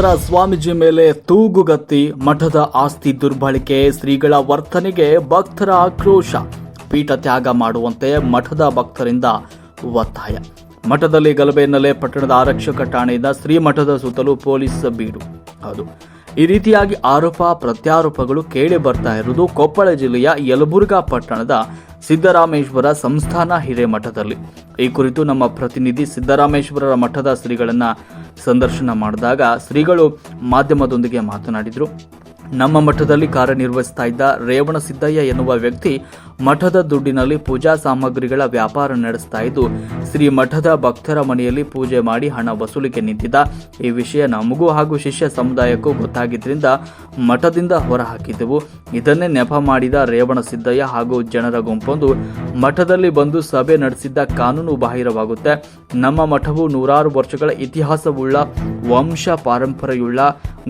ಸಿದ್ದರಾಮೇಶ್ವರ ಸ್ವಾಮೀಜಿ ಮೇಲೆ ತೂಗುಗತ್ತಿ ಮಠದ ಆಸ್ತಿ ದುರ್ಬಳಕೆ ಶ್ರೀಗಳ ವರ್ತನೆಗೆ ಭಕ್ತರ ಆಕ್ರೋಶ, ಪೀಠ ತ್ಯಾಗ ಮಾಡುವಂತೆ ಮಠದ ಭಕ್ತರಿಂದ ಒತ್ತಾಯ. ಮಠದಲ್ಲಿ ಗಲಭೆ ಹಿನ್ನೆಲೆ ಪಟ್ಟಣದ ಆರಕ್ಷಕ ಠಾಣೆಯಿಂದ ಶ್ರೀಮಠದ ಸುತ್ತಲೂ ಪೊಲೀಸ್ ಬೀಡು. ಹೌದು. ಈ ರೀತಿಯಾಗಿ ಆರೋಪ, ಪ್ರತ್ಯಾರೋಪಗಳು ಕೇಳಿ ಬರ್ತಾ ಇರುವುದು ಕೊಪ್ಪಳ ಜಿಲ್ಲೆಯ ಯಲಬುರ್ಗಾ ಪಟ್ಟಣದ ಸಿದ್ದರಾಮೇಶ್ವರ ಸಂಸ್ಥಾನ ಹಿರೇಮಠದಲ್ಲಿ. ಈ ಕುರಿತು ನಮ್ಮ ಪ್ರತಿನಿಧಿ ಸಿದ್ದರಾಮೇಶ್ವರರ ಮಠದ ಶ್ರೀಗಳನ್ನ ಸಂದರ್ಶನ ಮಾಡಿದಾಗ ಶ್ರೀಗಳು ಮಾಧ್ಯಮದೊಂದಿಗೆ ಮಾತನಾಡಿದರು. ನಮ್ಮ ಮಠದಲ್ಲಿ ಕಾರ್ಯನಿರ್ವಹಿಸ್ತಾ ಇದ್ದ ರೇವಣ ಸಿದ್ದಯ್ಯ ಎನ್ನುವ ವ್ಯಕ್ತಿ ಮಠದ ದುಡ್ಡಿನಲ್ಲಿ ಪೂಜಾ ಸಾಮಗ್ರಿಗಳ ವ್ಯಾಪಾರ ನಡೆಸ್ತಾ ಇದ್ದು, ಶ್ರೀ ಮಠದ ಭಕ್ತರ ಮನೆಯಲ್ಲಿ ಪೂಜೆ ಮಾಡಿ ಹಣ ವಸೂಲಿಗೆ ನಿಂತಿದ್ದ. ಈ ವಿಷಯ ನಮಗೂ ಹಾಗೂ ಶಿಷ್ಯ ಸಮುದಾಯಕ್ಕೂ ಗೊತ್ತಾಗಿದ್ದರಿಂದ ಮಠದಿಂದ ಹೊರಹಾಕಿದ್ದೆವು ಇದನ್ನೇ ನೆಪ ಮಾಡಿದ ರೇವಣ ಸಿದ್ದಯ್ಯ ಹಾಗೂ ಜನರ ಗುಂಪೊಂದು ಮಠದಲ್ಲಿ ಬಂದು ಸಭೆ ನಡೆಸಿದ್ದ ಕಾನೂನು ಬಾಹಿರವಾಗುತ್ತೆ. ನಮ್ಮ ಮಠವು ನೂರಾರು ವರ್ಷಗಳ ಇತಿಹಾಸವುಳ್ಳ, ವಂಶ ಪಾರಂಪರೆಯುಳ್ಳ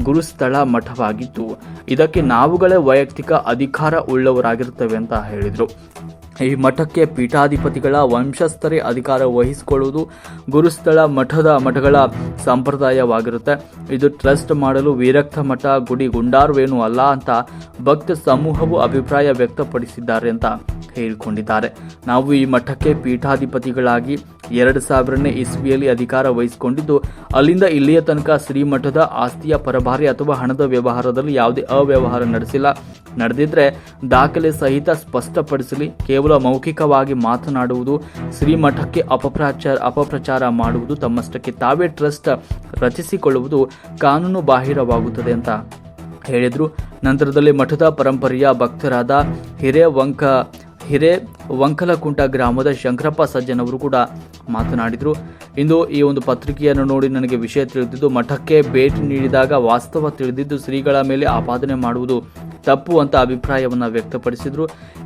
ಗುರುಸ್ಥಳ ಮಠವಾಗಿತ್ತು ಇದಕ್ಕೆ ನಾವುಗಳೇ ವೈಯಕ್ತಿಕ ಅಧಿಕಾರ ಉಳ್ಳವರಾಗಿರುತ್ತೇವೆ ಅಂತ ಹೇಳಿದರು. ಈ ಮಠಕ್ಕೆ ಪೀಠಾಧಿಪತಿಗಳ ವಂಶಸ್ಥರೇ ಅಧಿಕಾರ ವಹಿಸಿಕೊಳ್ಳುವುದು ಗುರುಸ್ಥಳ ಮಠದ ಮಠಗಳ ಸಂಪ್ರದಾಯವಾಗಿರುತ್ತೆ. ಇದು ಟ್ರಸ್ಟ್ ಮಾಡಲು ವಿರಕ್ತ ಮಠ ಗುಡಿ ಗುಂಡಾರವೇನೂ ಅಲ್ಲ ಅಂತ ಭಕ್ತ ಸಮೂಹವು ಅಭಿಪ್ರಾಯ ವ್ಯಕ್ತಪಡಿಸಿದ್ದಾರೆ ಅಂತ ಹೇಳಿಕೊಂಡಿದ್ದಾರೆ. ನಾವು ಈ ಮಠಕ್ಕೆ ಪೀಠಾಧಿಪತಿಗಳಾಗಿ ಎರಡು ಸಾವಿರನೇ ಇಸ್ವಿಯಲ್ಲಿ ಅಧಿಕಾರ ವಹಿಸಿಕೊಂಡಿದ್ದು, ಅಲ್ಲಿಂದ ಇಲ್ಲಿಯ ತನಕ ಶ್ರೀಮಠದ ಆಸ್ತಿಯ ಪರಭಾರಿ ಅಥವಾ ಹಣದ ವ್ಯವಹಾರದಲ್ಲಿ ಯಾವುದೇ ಅವ್ಯವಹಾರ ನಡೆಸಿಲ್ಲ. ನಡೆದಿದ್ರೆ ದಾಖಲೆ ಸಹಿತ ಸ್ಪಷ್ಟಪಡಿಸಲಿ, ಕೇವಲ ಮೌಖಿಕವಾಗಿ ಮಾತನಾಡುವುದು, ಶ್ರೀಮಠಕ್ಕೆ ಅಪಪ್ರಚಾರ ಅಪಪ್ರಚಾರ ಮಾಡುವುದು ತಮ್ಮಷ್ಟಕ್ಕೆ ತಾವೇ ಟ್ರಸ್ಟ್ ರಚಿಸಿಕೊಳ್ಳುವುದು ಕಾನೂನು ಬಾಹಿರವಾಗುತ್ತದೆ ಅಂತ ಹೇಳಿದರು. ನಂತರದಲ್ಲಿ ಮಠದ ಪರಂಪರೆಯ ಭಕ್ತರಾದ ಹಿರೇವಂಕ ಹಿರೇ ವಂಕಲಕುಂಟ ಗ್ರಾಮದ ಶಂಕರಪ್ಪ ಸಜ್ಜನ್ ಅವರು ಕೂಡ ಮಾತನಾಡಿದರು. ಇಂದು ಈ ಒಂದು ಪತ್ರಿಕೆಯನ್ನು ನೋಡಿ ನನಗೆ ವಿಷಯ ತಿಳಿದಿದ್ದು, ಮಠಕ್ಕೆ ಭೇಟಿ ನೀಡಿದಾಗ ವಾಸ್ತವ ತಿಳಿದಿದ್ದು, ಶ್ರೀಗಳ ಮೇಲೆ ಆಪಾದನೆ ಮಾಡುವುದು ತಪ್ಪು ಅಂತ ಅಭಿಪ್ರಾಯವನ್ನು ವ್ಯಕ್ತಪಡಿಸಿದರು.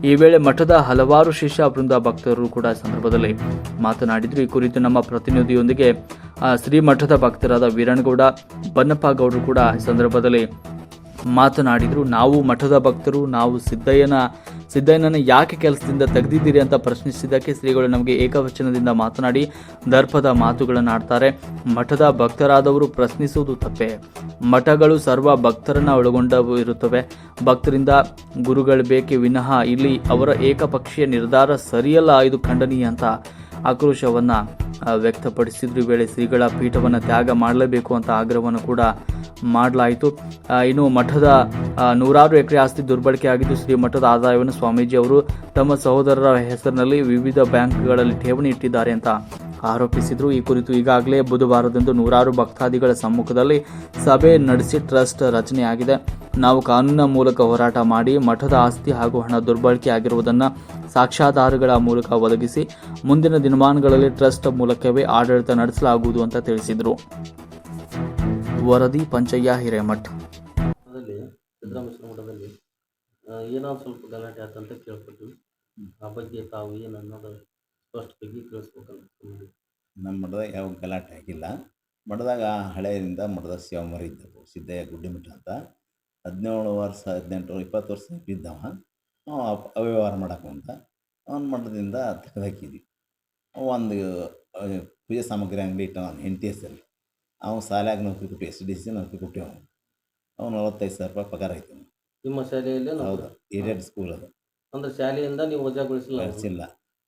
ಈ ವೇಳೆ ಮಠದ ಹಲವಾರು ಶಿಷ್ಯ ವೃಂದ ಭಕ್ತರು ಕೂಡ ಸಂದರ್ಭದಲ್ಲಿ ಮಾತನಾಡಿದರು. ಈ ಕುರಿತು ನಮ್ಮ ಪ್ರತಿನಿಧಿಯೊಂದಿಗೆ ಶ್ರೀ ಮಠದ ಭಕ್ತರಾದ ವೀರಣಗೌಡ, ಬನ್ನಪ್ಪ ಗೌಡರು ಕೂಡ ಸಂದರ್ಭದಲ್ಲಿ ಮಾತನಾಡಿದರು, ನಾವು ಮಠದ ಭಕ್ತರು, ನಾವು ಸಿದ್ದಯ್ಯನ, ಸಿದ್ದಯ್ಯನನ್ನು ಯಾಕೆ ಕೆಲಸದಿಂದ ತೆಗೆದಿದ್ದೀರಿ ಅಂತ ಪ್ರಶ್ನಿಸಿದ್ದಕ್ಕೆ ಶ್ರೀಗಳು ನಮಗೆ ಏಕವಚನದಿಂದ ಮಾತನಾಡಿ ದರ್ಪದ ಮಾತುಗಳನ್ನು ಆಡ್ತಾರೆ. ಮಠದ ಭಕ್ತರಾದವರು ಪ್ರಶ್ನಿಸುವುದು ತಪ್ಪೇ. ಮಠಗಳು ಸರ್ವ ಭಕ್ತರನ್ನ ಒಳಗೊಂಡವು ಇರುತ್ತವೆ. ಭಕ್ತರಿಂದ ಗುರುಗಳು ಬೇಕೆ ವಿನಃ ಇಲ್ಲಿ ಅವರ ಏಕಪಕ್ಷೀಯ ನಿರ್ಧಾರ ಸರಿಯಲ್ಲ, ಇದು ಖಂಡನೀಯ ಅಂತ ಆಕ್ರೋಶವನ್ನ ವ್ಯಕ್ತಪಡಿಸಿದ್ರು. ವೇಳೆ ಶ್ರೀಗಳ ಪೀಠವನ್ನು ತ್ಯಾಗ ಮಾಡಲೇಬೇಕು ಅಂತ ಆಗ್ರಹವನ್ನು ಕೂಡ ಮಾಡಲಾಯಿತು. ಇನ್ನು ಮಠದ ನೂರಾರು ಎಕರೆ ಆಸ್ತಿ ದುರ್ಬಳಕೆ ಆಗಿದ್ದು ಶ್ರೀ ಮಠದ ಆದಾಯವನ್ನು ಸ್ವಾಮೀಜಿ ಅವರು ತಮ್ಮ ಸಹೋದರರ ಹೆಸರಿನಲ್ಲಿ ವಿವಿಧ ಬ್ಯಾಂಕ್ಗಳಲ್ಲಿ ಠೇವಣಿ ಇಟ್ಟಿದ್ದಾರೆ ಅಂತ ಆರೋಪಿಸಿದರು. ಈ ಕುರಿತು ಈಗಾಗಲೇ ಬುಧವಾರದಂದು ನೂರಾರು ಭಕ್ತಾದಿಗಳ ಸಮ್ಮುಖದಲ್ಲಿ ಸಭೆ ನಡೆಸಿ ಟ್ರಸ್ಟ್ ರಚನೆಯಾಗಿದೆ. ನಾವು ಕಾನೂನಿನ ಮೂಲಕ ಹೋರಾಟ ಮಾಡಿ, ಮಠದ ಆಸ್ತಿ ಹಾಗೂ ಹಣ ದುರ್ಬಳಕೆ ಆಗಿರುವುದನ್ನು ಸಾಕ್ಷ್ಯಾಧಾರಗಳ ಮೂಲಕ ಒದಗಿಸಿ, ಮುಂದಿನ ದಿನಮಾನಗಳಲ್ಲಿ ಟ್ರಸ್ಟ್ ಮೂಲಕವೇ ಆಡಳಿತ ನಡೆಸಲಾಗುವುದು ಅಂತ ತಿಳಿಸಿದರು. ವರದಿ ಪಂಚಯ್ಯ ಹಿರೇಮಠ್. ಏನೋ ಸ್ವಲ್ಪ ಗಲಾಟೆ ಆತಂತ ಕೇಳ್ಪಟ್ವಿ ಆ ಬಗ್ಗೆ ತಾವು ಏನು ಸ್ಪಷ್ಟವಾಗಿ ತಿಳಿಸ್ಬೇಕಂತ ಕಳಿಸ್ಬೇಕಲ್ಲ ನಮ್ಮ ಮಠದಾಗ ಯಾವ ಗಲಾಟೆ ಆಗಿಲ್ಲ. ಮಠದಾಗ ಹಳೆಯಿಂದ ಮಠದ ಶಿವಮರಿ ಇದ್ದವು. ಸಿದ್ದಯ್ಯ ಗುಡ್ಡಿಮಠ ಅಂತ. ಹದಿನೇಳು ವರ್ಷ ಹದಿನೆಂಟು ಇಪ್ಪತ್ತು ವರ್ಷ ಬಿದ್ದವ ಅವ್ಯವಹಾರ ಮಾಡಕ್ಕೆ ಅಂತ. ಅವನ ಮಠದಿಂದ ತೆಗೆದಾಕಿದ್ವಿ. ಒಂದು ಆ, ಪೂಜೆ ಸಾಮಗ್ರಿ ಅಂಗಡಿ ಇಟ್ಟ ಅವನ ಹೆಂಡತಿ ಹೆಸರು ಅವ್ನು ಶಾಲ್ಯಾಗ ನೌಕರಿ ಕೊಟ್ಟು ಎಸ್ ಡಿ ಸಿ ನೌಕರಿ ಕೊಟ್ಟಿವ ಅವ್ನು. ನಲವತ್ತೈದು ಸಾವಿರ ರೂಪಾಯಿ ಪಗಾರ ಐತಿ ನಿಮ್ಮ ಶಾಲೆಯಲ್ಲಿ ಹೌದು. ಏರಿಯಾದ ಸ್ಕೂಲ್ ಅದು. ಅಂದ್ರೆ ಶಾಲೆಯಿಂದ ನೀವು ವಜಾಗೊಳಿಸಿಲ್ಲ.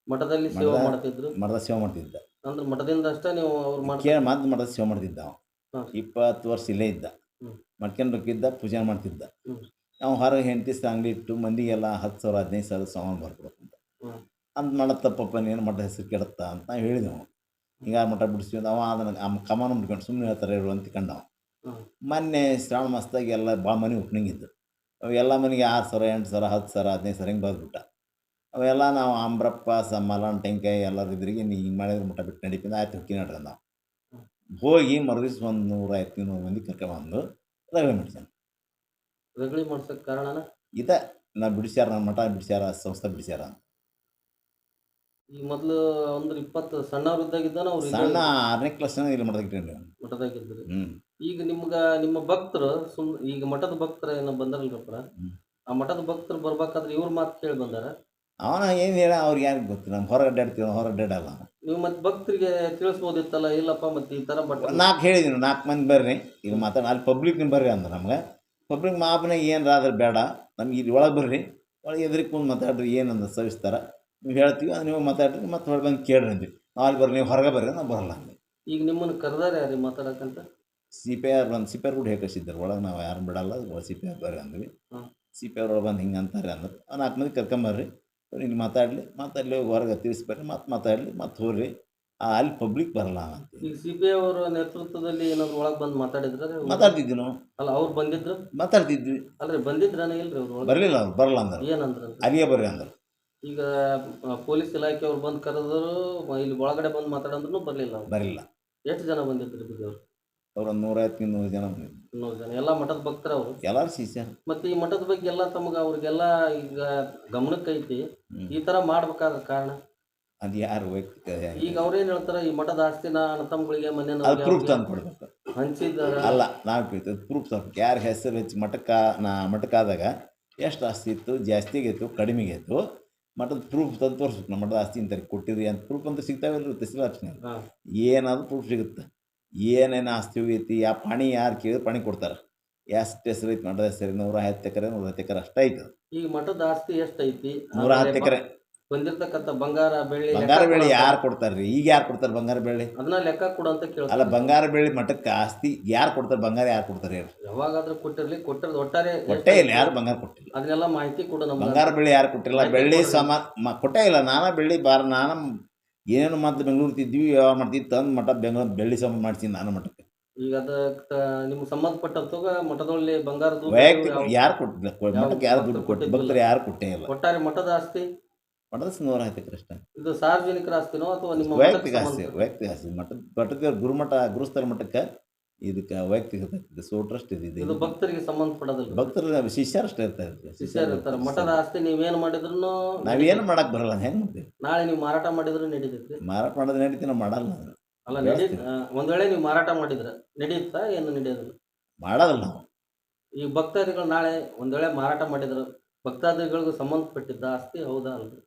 ಮಠದಲ್ಲಿ ಸೇವೆ ಮಠದ- ಮಾಡ್ತಿದ್ರು? ಮಠದ ಸೇವೆ ಮಾಡ್ತಿದ್ದ. ಅಂದ್ರೆ ಮಠದಿಂದ ಅಷ್ಟೇ ನೀವು ಅವ್ರು ಮಾಡ್ತಾ ಕೇಳ ಮಾತು ಸೇವೆ ಮಾಡ್ತಿದ್ದ ಅವ ಹಾ. ಇಪ್ಪತ್ತು ವರ್ಷ ಇಲ್ಲೇ ಇದ್ದ. ಹ್ಮ್. ಮಾಡ್ಕೊಂಡು ರೊಕ್ಕಿದ್ದ ಪೂಜೆ ಮಾಡ್ತಿದ್ದ. ಹ್ಮ್. ನಾವು ಹೊರಗೆ ಹೆಂಡತಿ ಅಂಗಡಿ ಇಟ್ಟು ಮಂದಿಗೆಲ್ಲ ಹತ್ತು ಸಾವಿರ ಹದಿನೈದು ಸಾವಿರ ಸಾಮಾನು ಬರ್ಕೊಡಕ್ಕಂತ ಹ್ಮ್. ಅಂತ ಮಾಡ ತಪ್ಪಪ್ಪ ನೀನು ಮಠ ಹೆಸರು ಕೆಡತ್ತ ಅಂತ ನಾವು ಹೇಳಿದೆವು ಹಿಂಗ ಮಠ ಬಿಡಿಸ್ತೀವಿ ಅಂತ ಅವ ಅದನ್ನು ಆ ಕಮಾನ ಮುಟ್ಕೊಂಡು ಸುಮ್ಮನೆ ಹೇಳ್ತಾರೆ ಹೇಳು ಅಂತ ಕಂಡವ ಹ್ಮ್. ಮೊನ್ನೆ ಶ್ರಾವಣ ಮಾಸದಾಗ ಎಲ್ಲ ಭಾಳ ಮನೆ ಓಪನಿಂಗ್ ಅವು ಎಲ್ಲ ಮನೆಗೆ ಆರು ಸಾವಿರ ಎಂಟು ಸಾವಿರ ಹತ್ತು ಸಾವಿರ ಹದಿನೈದು ಸಾವಿರ ಹಿಂಗೆ ಬರ್ಬಿಟ್ಟ ಅವೆಲ್ಲ ನಾವು ಅಂಬ್ರಪ್ಪ ಸ ಮಲನ್ ಟೆಂಕಾಯಿ ಎಲ್ಲರ ಇದ್ರಿಗೆ ನೀ ಹಿಂಗೆ ಮಾಡಿದ್ರೆ ಮಠ ಬಿಟ್ಟು ನಡೀತೀನಿ. ಆಯ್ತು ಹುಕ್ಕಿ ನಡ್ರಿ ನಾವು ಹೋಗಿ ಮರುದಿವ್ಸ ಒಂದು ನೂರ ಐವತ್ತು ನೂರು ಮಂದಿ ಕರ್ಕೊಂಬಂದು ರಗಳೆ ಮಾಡ್ಸ್ಯಾನ ರಗಳಿ ಮಾಡ್ಸೋಕೆ ಕಾರಣನ? ಇದ ನಾ ಬಿಡಿಸ್ಯಾರ ನನ್ನ ಮಠ ಬಿಡಿಸ್ಯಾರ ಸಂಸ್ಥೆ ಬಿಡಿಸ್ಯಾರ ಈ ಮೊದ್ಲು ಅಂದ್ರೆ ಇಪ್ಪತ್ತು ಸಣ್ಣವ್ರಿದ್ದಾಗಿದ್ದಾನ ಅವ್ರು ಸಣ್ಣ ಆರನೇ ಕ್ಲಾಸ್ ಇಲ್ಲಿ ಮಠದಾಗ ಮಠದಾಗಿದ್ದರು ಈಗ ನಿಮ್ಗೆ ನಿಮ್ಮ ಭಕ್ತರು ಸುಮ್ ಈಗ ಮಠದ ಭಕ್ತರ ಏನೋ ಬಂದಾರಲ್ರಪ್ಪ. ಆ ಮಠದ ಭಕ್ತರು ಬರ್ಬೇಕಾದ್ರೆ ಇವ್ರ ಮಾತು ಕೇಳಿ ಬಂದಾರ? ಅವನ ಏನು ಹೇಳ ಅವ್ರಿಗೆ ಯಾರಿಗೆ ಗೊತ್ತು? ನಾನು ಹೊರ ಅಡ್ಡಾಡ್ತೀವಿ ಹೊರ ಅಡ್ಡಾಡಲ್ಲ ನೀವು ಮತ್ತೆ ಭಕ್ತರಿಗೆ ತಿಳಿಸ್ಬೋದಿತ್ತಲ್ಲ ಇಲ್ಲಪ್ಪ ಮತ್ತೆ ಈ ಥರ ಬಟ್ ನಾಲ್ಕು ಹೇಳಿದ್ದೀನಿ ನಾಲ್ಕು ಮಂದಿ ಬರ್ರಿ. ಈಗ ಮಾತಾಡ ಅಲ್ಲಿ ಪಬ್ಲಿಕ್ ಬರ್ರಿ ಅಂದ್ರೆ ನಮ್ಗೆ. ಪಬ್ಲಿಕ್ ಮಾಪನಾಗ ಏನಾರ ಆದ್ರೆ ಬೇಡ. ನಮ್ಗೆ ಇಲ್ಲಿ ಒಳಗೆ ಬರ್ರಿ. ಒಳಗೆ ಎದ್ರಿಗೆ ಕುಂದು ಮಾತಾಡ್ರಿ ಏನಂದ ಸವಿಸ್ತಾರ. ನೀವು ಹೇಳ್ತೀವಿ ಅದು ನೀವು ಮಾತಾಡ್ರಿ ಮತ್ತೆ ಹೊರಗೆ ಬಂದು ಕೇಳ್ರಿ ಅಂತೀವಿ ನಾವು ಅಲ್ಲಿ ಬರ್ರಿ ನೀವು ಹೊರಗೆ ಬರ್ರಿ ನಾವು ಬರಲ್ಲ ಅಂದ್ರೆ ಈಗ ನಿಮ್ಮನ್ನು ಕರೆದಾರೆ ಯಾರಿಗೆ ಮಾತಾಡೋಕ್ಕಂತ? ಸಿ ಪಿ ಆರ್ ಬಂದು ಸಿ ಪಿ ಆರ್ ಕೂಡ ಹೇಗಿದ್ದಾರೆ ಒಳಗೆ ನಾವು ಯಾರು ಬಿಡಲ್ಲ ಸಿ ಪಿ ಆರ್ ಬರ್ರಿ ಅಂದ್ವಿ. ಸಿ ಪಿ ಆರ್ ಒಳಗೆ ಬಂದು ಹಿಂಗೆ ಅಂತಾರೆ ಅಂದ್ರೆ. ನಾಲ್ಕು ಮಂದಿ ಕರ್ಕೊಂಬರ್ರಿ. ಇಲ್ಲಿ ಮಾತಾಡಲಿ ಮತ್ತೆ ಅಲ್ಲಿ ಹೋಗಿ ಹೊರಗೆ ತಿಳಿಸ್ಬರ್ರಿ ಮತ್ತೆ ಮಾತಾಡಲಿ ಮತ್ತೆ ಹೋಗ್ರಿ. ಅಲ್ಲಿ ಪಬ್ಲಿಕ್ ಬರಲ್ಲ ಅಂತ ಈಗ ಸಿ ಬಿ ಐ ಅವರ ನೇತೃತ್ವದಲ್ಲಿ ಏನಾದರೂ ಒಳಗೆ ಬಂದು ಮಾತಾಡಿದ್ರೆ ಮಾತಾಡ್ತಿದ್ವಿ ನಾವು. ಅಲ್ಲ ಅವ್ರು ಬಂದಿದ್ರು? ಮಾತಾಡ್ತಿದ್ವಿ. ಅಲ್ರಿ ಬಂದಿದ್ರಾನ ಇಲ್ರಿ ಅವ್ರು ಬರಲಿಲ್ಲ ಅವ್ರು ಬರಲ್ಲ ಅಂದ್ರೆ. ಏನಂದ್ರೆ ಅಲ್ಲಿಗೆ ಬರ್ರಿ ಅಂದ್ರೆ. ಈಗ ಪೊಲೀಸ್ ಇಲಾಖೆ ಅವ್ರು ಬಂದು ಕರೆದ್ರು ಇಲ್ಲಿ ಒಳಗಡೆ ಬಂದು ಮಾತಾಡಂದ್ರೂ ಬರಲಿಲ್ಲ ಬರಲಿಲ್ಲ. ಎಷ್ಟು ಜನ ಬಂದಿದ್ರು ಬಿದ್ದವ್ರು ಅವ್ರು ನೂರ ನೂರೈವತ್ತು ನೂರು ಜನ ಬಂದಿದ್ರು. ಇನ್ನೂರು ಜನ. ಎಲ್ಲ ಮಠದ ಭಕ್ತರ ಅವರು. ಎಲ್ಲರೂ ಶಿಷ್ಯ. ಮತ್ತೆ ಈ ಮಠದ ಬಗ್ಗೆ ಎಲ್ಲ ತಮಗೆ ಅವ್ರಿಗೆಲ್ಲ ಈಗ ಗಮನಕ್ಕೆ ಐತಿ ಈ ತರ ಮಾಡ್ಬೇಕಾದ ಕಾರಣ? ಅದು ಯಾರು ವೈಯಕ್ತಿಕ ಈಗ ಅವ್ರೇನ್ ಹೇಳ್ತಾರೆ ಈ ಮಠದ ಆಸ್ತಿ ನಾನು ತಮ್ಮಗಳಿಗೆ ಮನೆ ಅದು ಪ್ರೂಫ್ ತಂದು ಕೊಡ್ಬೇಕು ಹಂಚಿದ್ದಾರೆ? ಅಲ್ಲ ನಾವು ಕೇಳ್ತೀವಿ ಪ್ರೂಫ್ ತಂದು ಯಾರ ಹೆಸರು ಹೆಚ್ಚು ಮಠಕ್ಕ ನಾ ಮಠಕ್ಕಾದಾಗ ಎಷ್ಟು ಆಸ್ತಿ ಇತ್ತು ಜಾಸ್ತಿಗೆ ಇತ್ತು ಕಡಿಮೆಗೆ ಇತ್ತು ಮಠದ ಪ್ರೂಫ್ ತಂದು ತೋರಿಸ್ಬೇಕು. ನಮ್ಮ ಮಠದ ಆಸ್ತಿ ಅಂತಾರೆ ಕೊಟ್ಟಿರಿ ಅಂತ ಪ್ರೂಫ್ ಅಂತ ಸಿಗ್ತಾವಿಲ್ಲ ತಹಸೀಲ್ ಆಫೀಸ್ನಾಗ. ಏನಾದರೂ ಪ್ರೂಫ್ ಸಿಗುತ್ತೆ. ಏನೇನು ಆಸ್ತಿ ಐತಿ ಆ ಪಣಿ ಯಾರು ಕೇಳಿದ್ರೆ ಪಣಿ ಕೊಡ್ತಾರೆ. ಎಷ್ಟು ಹೆಸರು ಐತಿ ಮಠದ ಹೆಸರು ನೂರ ಹತ್ತು ಎಕರೆ ನೂರ ಹತ್ತು ಎಕರೆ ಅಷ್ಟೇ ಐತೆ. ಈಗ ಮಠದ ಆಸ್ತಿ ಎಷ್ಟೈತಿ ನೂರ ಹತ್ತು ಎಕರೆ. ಬಂದಿರತಕ್ಕಂಥ ಬಂಗಾರ ಬೆಳ್ಳಿ ಬಂಗಾರ ಬೆಳ್ಳಿ ಯಾರು ಕೊಡ್ತಾರೆ ರೀ ಈಗ ಯಾರು ಕೊಡ್ತಾರೆ ಬಂಗಾರ ಬೆಳ್ಳಿ? ಅದನ್ನ ಲೆಕ್ಕ ಕೊಡು ಅಂತ ಅಲ್ಲ ಕೇಳ್ತಾರೆ ಬಂಗಾರ ಬೆಳ್ಳಿ ಮಠಕ್ಕೆ ಆಸ್ತಿ ಯಾರು ಕೊಡ್ತಾರೆ ಬಂಗಾರ ಯಾರು ಕೊಡ್ತಾರೆ ಹೇಳಿ ಯಾವಾಗಾದ್ರೂ ಕೊಟ್ಟಿರಲಿ ಕೊಟ್ಟಿರೋದು ಒಟ್ಟಾರೆ ಕೊಟ್ಟೇ ಇಲ್ಲ? ಯಾರು ಬಂಗಾರ ಕೊಟ್ಟಿಲ್ಲ. ಅದನ್ನೆಲ್ಲ ಮಾಹಿತಿ ಕೊಡು ನಮ್ಗೆ. ಬಂಗಾರ ಬೆಳ್ಳಿ ಯಾರು ಕೊಟ್ಟಿಲ್ಲ ಬೆಳ್ಳಿ ಸಮ ಕೊಟ್ಟೇ ಇಲ್ಲ ನಾನಾ ಬೆಳ್ಳಿ ಬಾರ ನಾನು ಏನೇನು ಮತ್ತೆ ಬೆಂಗಳೂರು ತಿದ್ವಿ ಯಾವ ಮಾಡ್ತಿದ್ದು ತಂದು ಮಠ ಬೆಂಗಳೂರು ಬೆಳ್ಳಿ ಸಂಬಂಧ ಮಾಡ್ತೀನಿ ನಾನು ಮಠಕ್ಕೆ. ಈಗ ಅದಕ್ಕೆ ನಿಮ್ಗೆ ಸಂಬಂಧಪಟ್ಟಂತಾಗ ಮಠದಲ್ಲಿ ಬಂಗಾರದ ವೈಯಕ್ತಿಕ ಯಾರು ಕೊಟ್ಟಿಲ್ಲ ಮಠಕ್ಕೆ ಯಾರು ದುಡ್ಡು ಕೊಟ್ಟು. ಭಕ್ತರು ಯಾರು ಕೊಟ್ಟೇ ಇಲ್ಲ. ಒಟ್ಟಾರೆ ಮಠದ ಆಸ್ತಿ? ಮಠದ ನೂರ ಐತೆ ಕೃಷ್ಣ ಅಷ್ಟೇ. ಇದು ಸಾರ್ವಜನಿಕರ ಆಸ್ತಿನೋ ಅಥವಾ ನಿಮ್ಮ ವೈಯಕ್ತಿಕ ಆಸ್ತಿ ವೈಯಕ್ತಿಕ ಆಸ್ತಿ. ಮಠದ ಮಠದ ಗುರುಮಠ ಗುರುಸ್ಥಳ ಮಠಕ್ಕೆ ಇದಕ್ಕೆ ವೈಯಕ್ತಿಕ ಇದೆ ಸೋ ಟ್ರಸ್ಟ್ ಇದೆ ಇದು ಇದು ಭಕ್ತರಿಗೆ ಸಂಬಂಧಪಡೋದಿಲ್ಲ ಭಕ್ತರು ಶಿಷ್ಯರಷ್ಟೇ ಇರ್ತಾರೆ. ಶಿಷ್ಯರು ಇರ್ತಾರೆ. ಮಠದ ಆಸ್ತಿ ನೀವೇನು ಮಾಡಿದ್ರು ನಾವೇನು ಮಾಡಕ್ ಬರಲ್ಲ ಹೆಂಗೆ ಮಾಡ್ತೀವಿ ನಾಳೆ ನೀವು ಮಾರಾಟ ಮಾಡಿದ್ರು ನಡೀತೈತಿ. ಮಾರಾಟ ಮಾಡೋದು ನಡೀತಿ ನಾವು ಮಾಡಲ್ಲ. ಅಲ್ಲ ನಡೀ ಒಂದ್ ವೇಳೆ ನೀವು ಮಾರಾಟ ಮಾಡಿದ್ರೆ ನಡೆಯುತ್ತಾ ಏನು ನಡೆಯೋದಿಲ್ಲ ಮಾಡೋದಿಲ್ಲ ನಾವು. ಈ ಭಕ್ತಾದಿಗಳು ನಾಳೆ ಒಂದ್ ವೇಳೆ ಮಾರಾಟ ಮಾಡಿದ್ರು ಭಕ್ತಾದಿಗಳಿಗೂ ಸಂಬಂಧಪಟ್ಟಿದ್ದ ಆಸ್ತಿ ಹೌದಾ ಅಲ್ರಿ?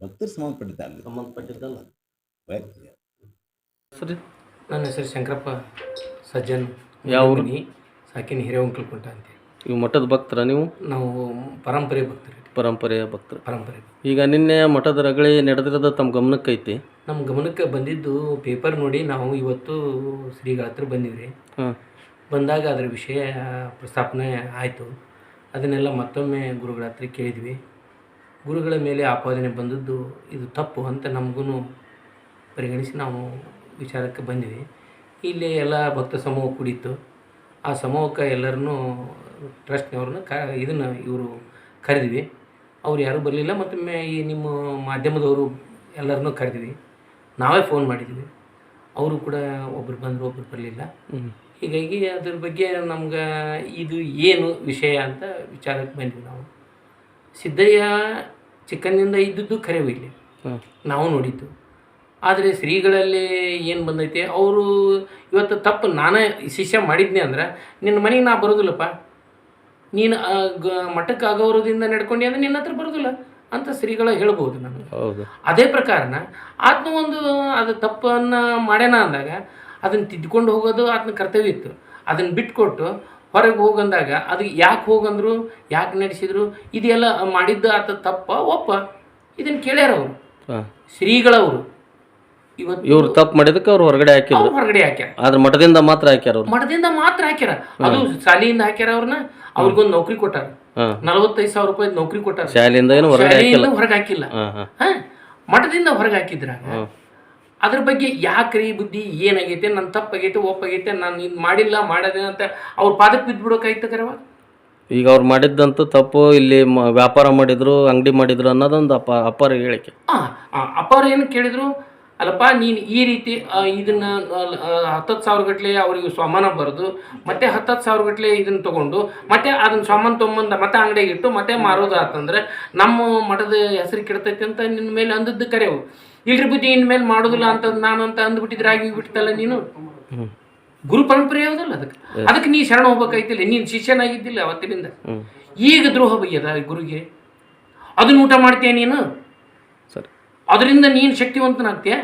ಭಕ್ತರು ಸಂಬಂಧಪಟ್ಟಿದ್ದ ಅಲ್ಲಿ ಸಂಬಂಧಪಟ್ಟಿದ್ದಲ್ಲ. ವೈಯಕ್ತಿಕ. ಸರಿ. ನನ್ನ ಹೆಸರು ಶಂಕರಪ್ಪ ಸಜ್ಜನ್. ಯಾವ ಊರು? ಸಾಕಿನ ಹಿರೇವಂಕಲ್ ಕುಂಟ ಅಂತ ಈ ಮಠದ ಭಕ್ತರ ನೀವು? ನಾವು ಪರಂಪರೆ ಭಕ್ತರು ಪರಂಪರೆಯ ಭಕ್ತರು. ಪರಂಪರೆ ಈಗ ನಿನ್ನೆ ಮಠದ ರಗಳಿ ನಡೆದಿರೋದು ತಮ್ಮ ಗಮನಕ್ಕೆ ಐತಿ ನಮ್ಮ ಗಮನಕ್ಕೆ ಬಂದಿದ್ದು ಪೇಪರ್ ನೋಡಿ ನಾವು ಇವತ್ತು ಶ್ರೀಗಳ ಹತ್ರ ಬಂದಿವ್ರಿ ಹಾಂ. ಬಂದಾಗ ಅದರ ವಿಷಯ ಪ್ರಸ್ತಾಪನೆ ಆಯಿತು. ಅದನ್ನೆಲ್ಲ ಮತ್ತೊಮ್ಮೆ ಗುರುಗಳ ಹತ್ರ ಕೇಳಿದ್ವಿ. ಗುರುಗಳ ಮೇಲೆ ಆಪಾದನೆ ಬಂದದ್ದು ಇದು ತಪ್ಪು ಅಂತ ನಮಗೂ ಪರಿಗಣಿಸಿ ನಾವು ವಿಚಾರಕ್ಕೆ ಬಂದ್ವಿ. ಇಲ್ಲಿ ಎಲ್ಲ ಭಕ್ತ ಸಮೂಹ ಕುಡಿತು ಆ ಸಮೂಹಕ್ಕೆ ಎಲ್ಲರನ್ನೂ ಟ್ರಸ್ಟ್ನವ್ರನ್ನ ಕ ಇದನ್ನು ಇವರು ಕರೆದ್ವಿ. ಅವ್ರು ಯಾರೂ ಬರಲಿಲ್ಲ ಮತ್ತೊಮ್ಮೆ ಈ ನಿಮ್ಮ ಮಾಧ್ಯಮದವರು ಎಲ್ಲರನ್ನೂ ಕರೆದ್ವಿ. ನಾವೇ ಫೋನ್ ಮಾಡಿದ್ವಿ. ಅವರು ಕೂಡ ಒಬ್ಬರು ಬಂದರು ಒಬ್ಬರು ಬರಲಿಲ್ಲ. ಹೀಗಾಗಿ ಅದ್ರ ಬಗ್ಗೆ ನಮ್ಗೆ ಇದು ಏನು ವಿಷಯ ಅಂತ ವಿಚಾರಕ್ಕೆ ಬಂದ್ವಿ ನಾವು. ಸಿದ್ದಯ್ಯ ಚಿಕ್ಕನಿಂದ ಇದ್ದದ್ದು ಕರೆವು ಇಲ್ಲಿ. ನಾವು ನೋಡಿದ್ದು. ಆದರೆ ಶ್ರೀಗಳಲ್ಲಿ ಏನು ಬಂದೈತೆ ಅವರು ಇವತ್ತು ತಪ್ಪು ನಾನೇ ಶಿಷ್ಯ ಮಾಡಿದ್ನಿ ಅಂದ್ರೆ ನಿನ್ನ ಮನೆಗೆ ನಾ ಬರೋದಿಲ್ಲಪ್ಪ. ನೀನು ಮಠಕ್ಕೆ ಆಗೋರದಿಂದ ನಡ್ಕೊಂಡು ಅಂದ್ರೆ ನಿನ್ನ ಹತ್ರ ಬರೋದಿಲ್ಲ ಅಂತ ಶ್ರೀಗಳ ಹೇಳ್ಬೋದು ನಾನು ಹೌದು. ಅದೇ ಪ್ರಕಾರನ ಆತ್ಮ ಒಂದು ಅದು ತಪ್ಪನ್ನು ಮಾಡ್ಯಾನ ಅಂದಾಗ ಅದನ್ನು ತಿದ್ಕೊಂಡು ಹೋಗೋದು ಆತನ ಕರ್ತವ್ಯ ಇತ್ತು. ಅದನ್ನು ಬಿಟ್ಕೊಟ್ಟು ಹೊರಗೆ ಹೋಗಂದಾಗ ಅದು ಯಾಕೆ ಹೋಗಂದ್ರು ಯಾಕೆ ನಡೆಸಿದ್ರು ಇದೆಲ್ಲ ಮಾಡಿದ್ದು ಆತ ತಪ್ಪ ಒಪ್ಪ. ಇದನ್ನು ಕೇಳ್ಯಾರ ಅವರು. ಶ್ರೀಗಳವರು. ಇವತ್ತು ಇವ್ರು ತಪ್ಪು ಮಾಡಿದಕ್ಕೆ ಅವ್ರು ಹೊರಗಡೆ ಹಾಕಿದ್ರು ಅವ್ರು ಹೊರಗಡೆ ಹಾಕ್ಯಾರ. ಆದ್ರೆ ಮಠದಿಂದ ಮಾತ್ರ ಹಾಕ್ಯಾರ ಅವ್ರು. ಮಠದಿಂದ ಮಾತ್ರ ಹಾಕ್ಯಾರ. ಅದು ಶಾಲೆಯಿಂದ ಹಾಕ್ಯಾರ ಅವ್ರನ್ನ ಅವ್ರಿಗೊಂದು ನೌಕರಿ ಕೊಟ್ಟಾರ. ಹಾಂ. ನಲವತ್ತೈದು ಸಾವಿರ ರೂಪಾಯಿ ನೌಕರಿ ಕೊಟ್ಟಾರ. ಶಾಲೆಯಿಂದ ಏನು ಹೊರಗಡೆ ಶಾಲೆಯಿಂದ ಹೊರಗೆ ಹಾಕಿಲ್ಲ. ಹಾಂ ಹಾಂ. ಹಾ. ಮಠದಿಂದ ಹೊರಗೆ ಹಾಕಿದ್ರ ಅದ್ರ ಬಗ್ಗೆ ಯಾಕ್ರಿ ಬುದ್ಧಿ? ಏನಾಗೈತೆ? ನನ್ನ ತಪ್ಪಾಗೈತೆ ಒಪ್ಪಾಗೈತೆ ನಾನು ಇದು ಮಾಡಿಲ್ಲ ಮಾಡೋದೇನಂತ ಅಂತ ಅವ್ರ ಪಾದಕ್ಕೆ ಬಿದ್ದು ಬಿಡೋಕಾಯ್ತು ಕರವ ಈಗ ಅವ್ರು ಮಾಡಿದ್ದಂತ ತಪ್ಪು ಇಲ್ಲಿ ಮ- ವ್ಯಾಪಾರ ಮಾಡಿದ್ರು ಅಂಗಡಿ ಮಾಡಿದ್ರು ಅನ್ನೋದೊಂದು ಅಪ ಅಪಾರ ಹೇಳಿಕೆ. ಆಹ್ ಆ ಅಪ್ಪಾರ ಏನು ಕೇಳಿದ್ರು? ಅಲ್ಲಪ್ಪ ನೀನು ಈ ರೀತಿ ಇದನ್ನು ಹತ್ತತ್ತು ಸಾವಿರ ಗಟ್ಟಲೆ ಅವರಿಗೆ ಸಾಮಾನ ಬರೆದು ಮತ್ತೆ ಹತ್ತತ್ತು ಸಾವಿರ ಗಟ್ಟಲೆ ಇದನ್ನ ತಗೊಂಡು ಮತ್ತೆ ಅದನ್ನ ಸಾಮಾನು ತೊಗೊಂಬಂದು ಮತ್ತೆ ಅಂಗಡಿಗೆ ಇಟ್ಟು ಮತ್ತೆ ಮಾರೋದು ಆತಂದ್ರೆ ನಮ್ಮ ಮಠದ ಹೆಸರು ಕೆಡ್ತೈತೆ ಅಂತ ನಿನ್ನ ಮೇಲೆ ಅಂದದ್ದು ಕರೆವು ಇಲ್ರಿ ಬುದ್ಧಿ ಇನ್ ಮೇಲೆ ಮಾಡೋದಿಲ್ಲ ಅಂತ ನಾನು ಅಂತ ಅಂದ್ಬಿಟ್ಟಿದ್ರೆ ಆಗಿ ಬಿಡ್ತಲ್ಲ ನೀನು? ಗುರು ಪರಂಪರೆ ಯಾವುದಲ್ಲ ಅದಕ್ಕೆ? ಅದಕ್ಕೆ ನೀ ಶರಣ ಹೋಗ್ಬೇಕಾಯ್ತಿಲ್ಲ ನೀನು ಶಿಷ್ಯನಾಗಿದ್ದಿಲ್ಲ ಅವತ್ತಿನಿಂದ. ಈಗ ದ್ರೋಹ ಬೈಯದ ಗುರುಗೆ? ಅದನ್ನ ಊಟ ಮಾಡ್ತೀಯ ನೀನು? ಅದರಿಂದ ನೀನು ಶಕ್ತಿವಂತನಾಗ್ತೀಯ?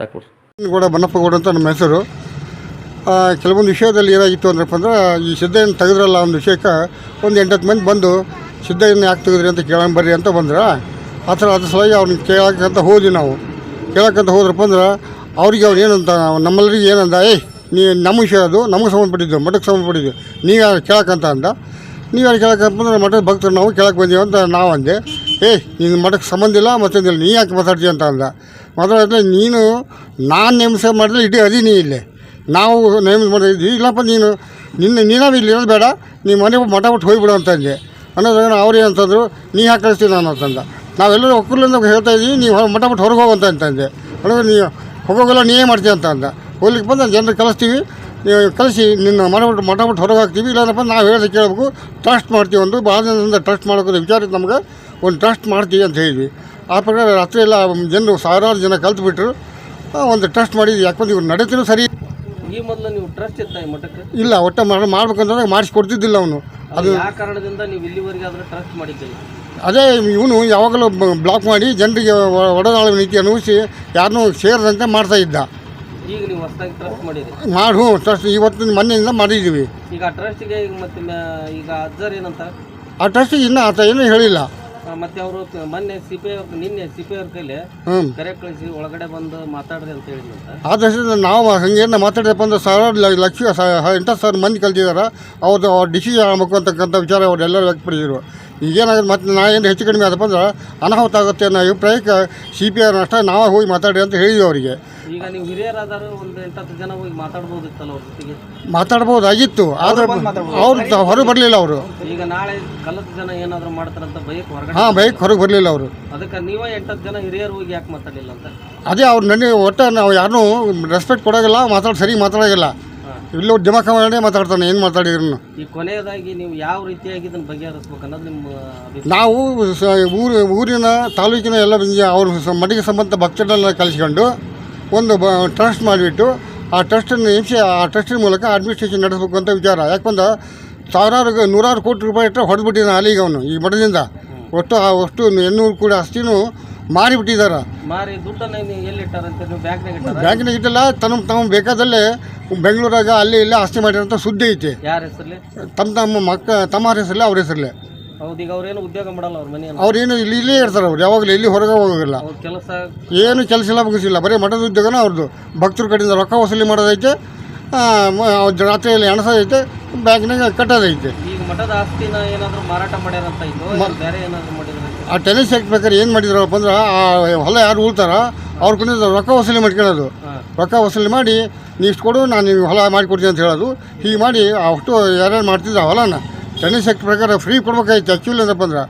ಸಾಕು ಗೌಡ ಬನ್ನಪ್ಪಗೌಡ ಅಂತ ನಮ್ಮ ಹೆಸರು. ಆ, ಕೆಲವೊಂದು ವಿಷಯದಲ್ಲಿ ಏನಾಗಿತ್ತು ಅಂದ್ರಪ್ಪ ಅಂದ್ರೆ ಈ ಸಿದ್ದಯ್ಯನ ತೆಗೆದ್ರಲ್ಲ ಒಂದು ವಿಷಯಕ್ಕೆ ಒಂದು ಎಂಟತ್ತು ಮಂದಿ ಬಂದು ಸಿದ್ದಯ್ಯನ ಯಾಕೆ ತೆಗೆದ್ರಿ ಅಂತ ಕೇಳೋಣ ಬರ್ರಿ ಅಂತ ಬಂದ್ರೆ. ಆ ಥರ ಅದ್ರ ಸಲುವಾಗಿ ಅವ್ರನ್ನ ಕೇಳಕ್ಕಂತ ಹೋದ್ವಿ ನಾವು. ಕೇಳಕ್ಕಂತ ಹೋದ್ರಪ್ಪ ಅಂದ್ರೆ ಅವ್ರಿಗೆ ಅವ್ರು ಏನಂತ ನಮ್ಮೆಲ್ಲರಿಗೆ ಏನಂದ ಏಯ್ ನೀ ನಮ್ಮ ವಿಷಯ ಅದು ನಮಗೆ ಸಂಬಂಧಪಟ್ಟಿದ್ದು ಮಠಕ್ಕೆ ಸಂಬಂಧಪಟ್ಟಿದ್ದು ನೀವು ಯಾರು ಕೇಳಕ್ಕಂತ ಅಂದ. ನೀವು ಯಾರು ಕೇಳಕ್ಕಂತ ಅಂದ್ರೆ ಮಠದ ಭಕ್ತರು ನಾವು ಕೇಳಕ್ಕೆ ಬಂದೀವಿ ಅಂತ ನಾವು ಅಂದೆ. ಏಯ್ ನಿನ್ನ ಮಠಕ್ಕೆ ಸಂಬಂಧ ಇಲ್ಲ ಮತ್ತೊಂದಿಲ್ಲ ನೀ ಯಾಕೆ ಮಾತಾಡ್ತೀಯ ಅಂತ ಅಂದ. ಮಾತಾಡಿದ್ರೆ ನೀನು, ನಾನು ನೇಮಿಸ ಮಾಡಿದ್ರೆ ಇಡೀ ಅದೀನಿ ಇಲ್ಲಿ. ನಾವು ನೇಮಿಸ ಮಾಡಿದ್ವಿ ಇಲ್ಲಪ್ಪ, ನೀನು, ನಿನ್ನ ನೀನಾವ ಇಲ್ಲಿ ಇರೋದು ಬೇಡ, ನೀ ಮನೆ ಮಠ ಬಿಟ್ಟು ಹೋಗಿಬಿಡು ಅಂತಂದೆ ಅನ್ನೋದಾಗ ಅವ್ರು ಏನಂತಂದ್ರು ನೀ ಯಾಕೆ ಕಳಿಸ್ತೀನಿ ನಾನು ಅಂತಂದ ನಾವೆಲ್ಲರೂ ಒಕ್ಕಲಿಂದ ಹೇಳ್ತಾ ಇದ್ದೀವಿ ನೀವು ಮಠ ಬಿಟ್ಟು ಹೊರಗೆ ಅಂತ ಅಂತಂದೆ ಅಂದರೆ ನೀವು ನೀ ನೀವೇ ಮಾಡ್ತೀಯ ಅಂತ ಅಂದ. ಹೋಗ್ಲಿಕ್ಕೆ ಬಂದು ಜನರು ಕಳಿಸ್ತೀವಿ ಕಳಿಸಿ, ನಿನ್ನ ಮಠ ಬಿಟ್ಟು ಮಠ ಬಿಟ್ಟು ಹೊರಗೆ ಹಾಕ್ತೀವಿ ಇಲ್ಲಪ್ಪ ನಾವು ಹೇಳೋದು ಕೇಳಬೇಕು ಟ್ರಸ್ಟ್ ಮಾಡ್ತೀವಿ ಒಂದು ಭಾಳ ದಿನದಿಂದ ಟ್ರಸ್ಟ್ ಮಾಡೋಕೆ ವಿಚಾರ ನಮ್ಗೆ. ಒಂದು ಟ್ರಸ್ಟ್ ಮಾಡ್ತೀವಿ ಅಂತ ಹೇಳಿದ್ವಿ. ಆ ಪ್ರಕಾರ ರಾತ್ರಿ ಎಲ್ಲ ಜನರು ಸಾವಿರಾರು ಜನ ಕಲ್ತು ಬಿಟ್ಟರು ಒಂದು ಟ್ರಸ್ಟ್ ಮಾಡಿದ್ವಿ. ಯಾಕಂದ್ರೆ ಇವ್ರು ನಡೀತಿನೂ ಸರಿ. ಈ ಮೊದಲು ನೀವು ಟ್ರಸ್ಟ್ ಇತ್ತ ಈ ಮಠಕ್ಕೆ? ಇಲ್ಲ ಒಟ್ಟು ಮಾಡಿ ಮಾಡ್ಬೇಕಂತಂದ್ರೆ ಮಾಡಿಸ್ಕೊಡ್ತಿದ್ದಿಲ್ಲ ಅವನು. ಅದು ಯಾವ ಕಾರಣದಿಂದ ನೀವು ಇಲ್ಲಿವರೆಗೆ ಆದ್ರೆ ಟ್ರಸ್ಟ್ ಮಾಡಿದ್ದೀರಿ ಅದೇ ಇವನು ಯಾವಾಗಲೂ ಬ್ಲಾಕ್ ಮಾಡಿ ಜನರಿಗೆ ಒಡನಾಳ ನೀತಿ ಅನುಭವಿಸಿ ಯಾರನ್ನೂ ಸೇರದಂತೆ ಮಾಡ್ತಾ ಇದ್ದ. ಈಗ ನೀವು ಹೊಸದಾಗಿ ಟ್ರಸ್ಟ್ ಮಾಡಿದ್ರಿ. ಮಾಡು ಟ್ರಸ್ಟ್ ಇವತ್ತಿನ ಮೊನ್ನೆಯಿಂದ ಮಾಡಿದ್ದೀವಿ. ಈಗ ಆ ಟ್ರಸ್ಟ್ಗೆ ಈಗ ಮತ್ತೆ ಈಗ ಅಜ್ಜರ್ ಏನಂತ? ಆ ಟ್ರಸ್ಟಿಗೆ ಇನ್ನೂ ಆತ ಏನೂ ಹೇಳಿಲ್ಲ. ಆ, ಮತ್ತೆ ಅವರು ಮೊನ್ನೆ ಸಿ ಪಿ ನಿನ್ನೆ ಸಿ ಪಿ ಅವ್ರ ಕೈಲಿ ಕರೆ ಕಳಿಸಿ ಒಳಗಡೆ ಬಂದು ಮಾತಾಡ್ರಿ ಅಂತ ಹೇಳಿದ್ನಂತ ಆದಷ್ಟು ನಾವು ಹಂಗೇನು ಮಾತಾಡಿದಪ್ಪ ಅಂದ್ರೆ ಸಾವಿರಾರು ಲ- ಲಕ್ಷ ಸ- ಎಂಟತ್ತು ಸಾವಿರ ಮಂದಿ ಕಲ್ತಿದ್ದಾರೆ ಅವ್ರದ್ದು ಅವ್ರ ಡಿಸಿಷನ್ ಆಗಬೇಕು ಅಂತಕ್ಕಂಥ ವಿಚಾರ ಅವ್ರು ಎಲ್ಲರೂ ವ್ಯಕ್ತಪಡಿಸಿದ್ರು. ಈಗೇನಾಗುತ್ತೆ ಮತ್ತೆ ನಾ ಏನು ಹೆಚ್ಚು ಕಡಿಮೆ ಆದಪ್ಪ ಅಂದ್ರೆ ಅನಾಹುತ ಆಗುತ್ತೆ ಅನ್ನೋ ಅಭಿಪ್ರಾಯಕ್ಕೆ ಸಿ ಪಿ ಆರ್ ಅಷ್ಟೇ ನಾವೇ ಹೋಗಿ ಮಾತಾಡಿ ಅಂತ ಹೇಳಿದ್ವಿ ಅವರಿಗೆ. ಈಗ ನೀವು ಹಿರಿಯರಾದರೂ ಒಂದು ಎಂಟತ್ತು ಜನ ಹೋಗಿ ಮಾತಾಡ್ಬೋದಿತ್ತಲ್ಲ ಅವ್ರ ಜೊತೆಗೆ? ಮಾತಾಡ್ಬೋದಾಗಿತ್ತು ಆದರೆ ಅವ್ರು ಹೊರಗೆ ಬರಲಿಲ್ಲ ಅವರು. ಈಗ ನಾಳೆ ಕಲ್ಲದ ಜನ ಏನಾದರೂ ಮಾಡ್ತಾರಂತ ಬೈಕ್ ಹೊರಗೆ ಹಾಂ ಬೈಕ್ ಹೊರಗೆ ಬರಲಿಲ್ಲ ಅವರು. ಅದಕ್ಕೆ ನೀವೇ ಎಂಟತ್ತು ಜನ ಹಿರಿಯರು ಹೋಗಿ ಯಾಕೆ ಮಾತಾಡಲಿಲ್ಲ ಅಂತ? ಅದೇ ಅವ್ರು ನನಗೆ ಒಟ್ಟು ನಾವು ಯಾರನ್ನೂ ರೆಸ್ಪೆಕ್ಟ್ ಕೊಡೋಗಿಲ್ಲ ಮಾತಾಡಿ ಸರಿ ಮಾತಾಡೋಗಿಲ್ಲ ಇಲ್ಲೋ ಉದ್ಯಮ ಮಾಡೇ ಮಾತಾಡ್ತಾನೆ ಏನು ಮಾತಾಡಿದ್ರು ಈ ಕೊನೆಯದಾಗಿ ನೀವು ಯಾವ ರೀತಿಯಾಗಿ ಇದನ್ನು ಬಗೆಹರಿಸ್ಬೇಕು ಅನ್ನೋದು ನಿಮ್ಮ ಅಭಿಪ್ರಾಯ? ನಾವು ಸ ಊರು ಊರಿನ ತಾಲೂಕಿನ ಎಲ್ಲ ಬಂದಿ ಅವ್ರ ಸ- ಮಠಕ್ಕೆ ಸಂಬಂಧ ಭಕ್ತರನ್ನೆಲ್ಲ ಕಲಿಸ್ಕೊಂಡು ಒಂದು ಬ ಟ್ರಸ್ಟ್ ಮಾಡಿಬಿಟ್ಟು ಆ ಟ್ರಸ್ಟನ್ನು ಹಿಂಸೆ ಆ ಟ್ರಸ್ಟಿನ ಮೂಲಕ ಅಡ್ಮಿನಿಸ್ಟ್ರೇಷನ್ ನಡೆಸಬೇಕು ಅಂತ ವಿಚಾರ. ಯಾಕಂದ್ರೆ ಸಾವಿರಾರು ಗ- ನೂರಾರು ಕೋಟಿ ರೂಪಾಯಿ ಇಟ್ಟರೆ ಹೊಡೆದ್ಬಿಟ್ಟಿದ್ದಾನೆ ಅಲ್ಲಿಗೆ ಅವನು ಈ ಮಠದಿಂದ ಒಟ್ಟು ಆ ಅಷ್ಟು ಎನ್ನೂರು ಕೂಡ ಮಾರಿ ಬಿಟ್ಟಿದ್ದಾರೆ ನೀವು ನೀವು ಬ್ಯಾಂಕ್ನಾಗ ಇಟ್ಟಾರ? ಬ್ಯಾಂಕಿನಾಗ ಇಟ್ಟಲ್ಲ ತಮ್ಮ ತಮ್ಮ ಬೇಕಾದಲ್ಲೇ ಬೆಂಗಳೂರಾಗ ಅಲ್ಲಿ ಇಲ್ಲಿ ಆಸ್ತಿ ಮಾಡಿರೋಂಥ ಸುದ್ದಿ ಐತಿ. ಯಾರ ಹೆಸರಲ್ಲಿ ತಮ್ಮ ತಮ್ಮ ಮಕ್ಕ ತಮ್ಮ ಹೆಸರಲ್ಲೇ ಅವ್ರ ಹೆಸರಲ್ಲೇ ಹೌದು ಈಗ ಅವ್ರೇನು ಉದ್ಯೋಗ ಮಾಡಲ್ಲ ಅವ್ರ ಮನೆಯನ್ನು ಅವ್ರೇನು ಇಲ್ಲಿ ಇಲ್ಲೇ ಇರ್ತಾರೆ ಅವ್ರು ಯಾವಾಗಲೂ ಇಲ್ಲಿ ಹೊರಗೆ ಹೋಗೋದಿಲ್ಲ ಅವ್ರ ಕೆಲಸ ಏನು ಕೆಲಸ ಇಲ್ಲ ಮುಗಿಸಿಲ್ಲ ಬರೀ ಮಠದ ಉದ್ಯೋಗನ ಅವ್ರದ್ದು ಭಕ್ತರ ಕಡೆಯಿಂದ ರೊಕ್ಕ ವಸೂಲಿ ಮಾಡೋದೈತೆ ಆ, ಮ- ರಾತ್ರಿಯಲ್ಲಿ ಎಣಸೋದೈತೆ ಬ್ಯಾಂಕ್ನಾಗ ಕಟ್ಟೋದೈತೆ. ಈಗ ಮಠದ ಆಸ್ತಿನ ಏನಾದರೂ ಮಾರಾಟ ಮಾಡ್ಯಾರಂತ ಇದ್ದು ಬೇರೆ ಏನಾದರೂ ಮಾಡಿದ್ರೆ? ಆ ಟೆನಿಸ್ ಆ್ಯಕ್ಟ್ ಪ್ರಕಾರ ಏನು ಮಾಡಿದ್ರಪ್ಪ ಅಂದ್ರೆ ಆ ಹೊಲ ಯಾರು ಉಳ್ತಾರ ಅವ್ರ ಕಡೆಯಿಂದ ರೊಕ್ಕ ವಸೂಲಿ ಮಾಡ್ಕೊಳ್ಳೋದು. ರೊಕ್ಕ ವಸೂಲಿ ಮಾಡಿ ನೀ ಇಷ್ಟು ಕೊಡು ನಾನು ನಿಮ್ಗೆ ಹೊಲ ಮಾಡಿಕೊಡ್ತೀನಿ ಅಂತ ಹೇಳೋದು. ಹೀಗೆ ಮಾಡಿ ಅಷ್ಟು ಯಾರ್ಯಾರು ಮಾಡ್ತಿದ್ದ ಆ ಹೊಲನ ಟೆನಿಸ್ ಆ್ಯಕ್ಟ್ ಪ್ರಕಾರ ಫ್ರೀ ಕೊಡ್ಬೇಕಾಯ್ತು. ಆ್ಯಕ್ಚುಲಿ ಏನಪ್ಪ ಅಂದ್ರೆ.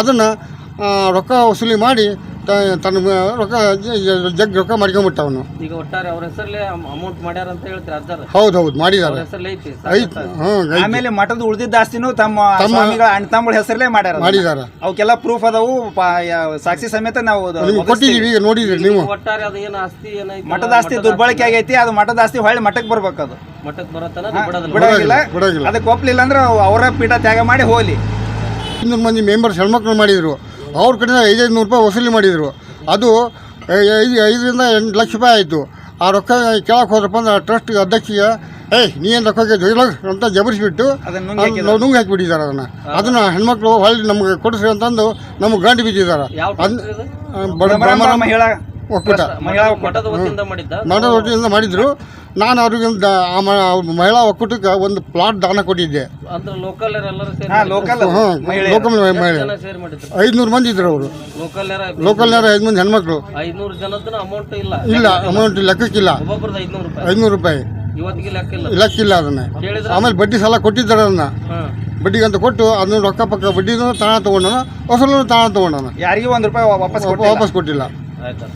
ಅದನ್ನು ರೊಕ್ಕ ವಸೂಲಿ ಮಾಡಿ ತನ್ನ ರೊಕ್ಕ ಜಗ್ ರೊಕ್ಕ ಮಾಡ್ಕೊಂಬಿಟ್ಟ ಅವನು. ಈಗ ಒಟ್ಟಾರೆ ಅವ್ರ ಹೆಸರಲ್ಲೇ ಅಮೌಂಟ್ ಮಾಡ್ಯಾರ ಅಂತ ಹೇಳ್ತಾರೆ ಹೌದು ಹೌದು ಮಾಡಿದ್ದಾರೆ. ಅವ್ರ ಹೆಸರಲ್ಲೇ ಐತಿ ಐತೆ ಹ್ಞೂ ಆಮೇಲೆ ಮಠದ ಉಳಿದಿದ್ದ ಆಸ್ತಿನೂ ತಮ್ಮ ಸ್ವಾಮಿಗಳ ಅಣ್ಣ ತಮ್ಮ ಹೆಸರಲ್ಲೇ ಮಾಡ್ಯಾರ. ಮಾಡಿದ್ದಾರೆ. ಅವಕ್ಕೆಲ್ಲ ಪ್ರೂಫ್ ಅದಾವು ಪಾ- ಯಾ- ಸಾಕ್ಷಿ ಸಮೇತ ನಾವು ಅದು ನಿಮ್ಗೆ ಕೊಟ್ಟಿದ್ದೀವಿ ಈಗ ನೋಡಿದ್ರಿ ನೀವು. ಒಟ್ಟಾರೆ ಅದು ಏನು ಆಸ್ತಿ ಏನೈತಿ ಮಠದ ಆಸ್ತಿ ದುರ್ಬಳಕೆ ಆಗೈತಿ ಅದು ಮಠದ ಆಸ್ತಿ ಹೊಳ್ಳಿ ಮಠಕ್ಕೆ ಬರ್ಬೇಕು ಅದು ಮಠಕ್ಕೆ ಬರತನ ಅದು ಬಿಡೋದಿಲ್ಲ. ಅದಕ್ಕೆ ಒಪ್ಲಿಲ್ಲ ಅಂದ್ರೆ ಅವ್- ಅವರ ಪೀಠ ತ್ಯಾಗ ಮಾಡಿ ಹೋಗಲಿ. ಇನ್ನೊಂದು ಮಂದಿ ಮೆಂಬರ್ಸ್ ಹೆಣ್ಮಕ್ಳು ಮಾಡಿದರು. ಅವ್ರ ಕಡೆಯಿಂದ ಐದೈದು ನೂರು ರೂಪಾಯಿ ವಸೂಲಿ ಮಾಡಿದರು. ಅದು ಐದು ಐದರಿಂದ ಎಂಟು ಲಕ್ಷ ರೂಪಾಯಿ ಆಯಿತು. ಆ ರೊಕ್ಕ ಕೇಳಕ್ಕೆ ಹೋದ್ರಪ್ಪ ಅಂದ್ರೆ ಟ್ರಸ್ಟ್ ಅಧ್ಯಕ್ಷಿಗೆ ಏಯ್ ನೀ ಏನು ರೊಕ್ಕ ಅಂತ ಜಬರಿಸಿಬಿಟ್ಟು ನಾವು ನುಂಗಿ ಹಾಕಿಬಿಟ್ಟಿದ್ದಾರೆ ಅದನ್ನು. ಅದನ್ನು ಹೆಣ್ಮಕ್ಳು ಹೊಳ್ಳಿ ನಮಗೆ ಕೊಡಿಸ್ರಿ ಅಂತಂದು ನಮಗೆ ಗಂಟು ಬಿದ್ದಿದ್ದಾರೆ. ಅದು ಒಕ್ಕೂಟ. ಮಹಿಳಾ ವತಿಯಿಂದ ಮಾಡಿದ್ರು. ನಾನು ಅವ್ರಿಗೆ ದ- ಆ ಮ- ಅವ್ರ ಮಹಿಳಾ ಒಕ್ಕೂಟಕ್ಕೆ ಒಂದು ಪ್ಲಾಟ್ ದಾನ ಕೊಟ್ಟಿದ್ದೆ. ಅಂದ್ರೆ ಲೋಕಲ್ ಎಲ್ಲರೂ ಸೇರಿ ಹಾ ಲೋಕಲ್ ಮಹಿಳೆ ಲೋಕಲ್ ಮಹಿಳೆ ಜನ ಸೇರಿ ಮಾಡಿದ್ರು? ಐದುನೂರು ಮಂದಿ ಇದ್ರು ಅವರು. ಲೋಕಲ್ ಲೋಕಲ್ನಾರ ಐದು ಮಂದಿ? ಹೆಣ್ಮಕ್ಳು. ಐದ್ನೂರು ಜನದ ಅಮೌಂಟ್ ಇಲ್ಲ. ಇಲ್ಲ ಅಮೌಂಟ್ ಲೆಕ್ಕಕ್ಕಿಲ್ಲ. ಒಬ್ಬೊಬ್ರದ್ದು ಐದ್ನೂರು ರೂಪಾಯಿ. ಐನೂರು ರೂಪಾಯಿ. ಇವತ್ತಿಗೆ ಲೆಕ್ಕ ಇಲ್ಲ ಲೆಕ್ಕಿಲ್ಲ ಅದನ್ನ. ಕೇಳಿದ್ರೆ? ಆಮೇಲೆ ಬಡ್ಡಿ ಸಾಲ ಕೊಟ್ಟಿದ್ದಾರೆ ಅದನ್ನ. ಬಡ್ಡಿಗೆ ಬಡ್ಡಿಗಂತ ಕೊಟ್ಟು ಅದನ್ನ ರೊಕ್ಕ ಪಕ್ಕ ಬಡ್ಡಿನೂ ತಾಣ ತೊಗೊಂಡನ ವಸೂಲನ್ನು ತಾಣ ತೊಗೊಂಡಾನ. ಯಾರಿಗೂ ಒಂದ್ ರೂಪಾಯಿ ವಾಪಸ್ ಕೊಟ್ಟಿಲ್ಲ. ವಾಪಸ್ ಕೊಟ್ಟಿಲ್ಲ. ಆಯ್ತಾ.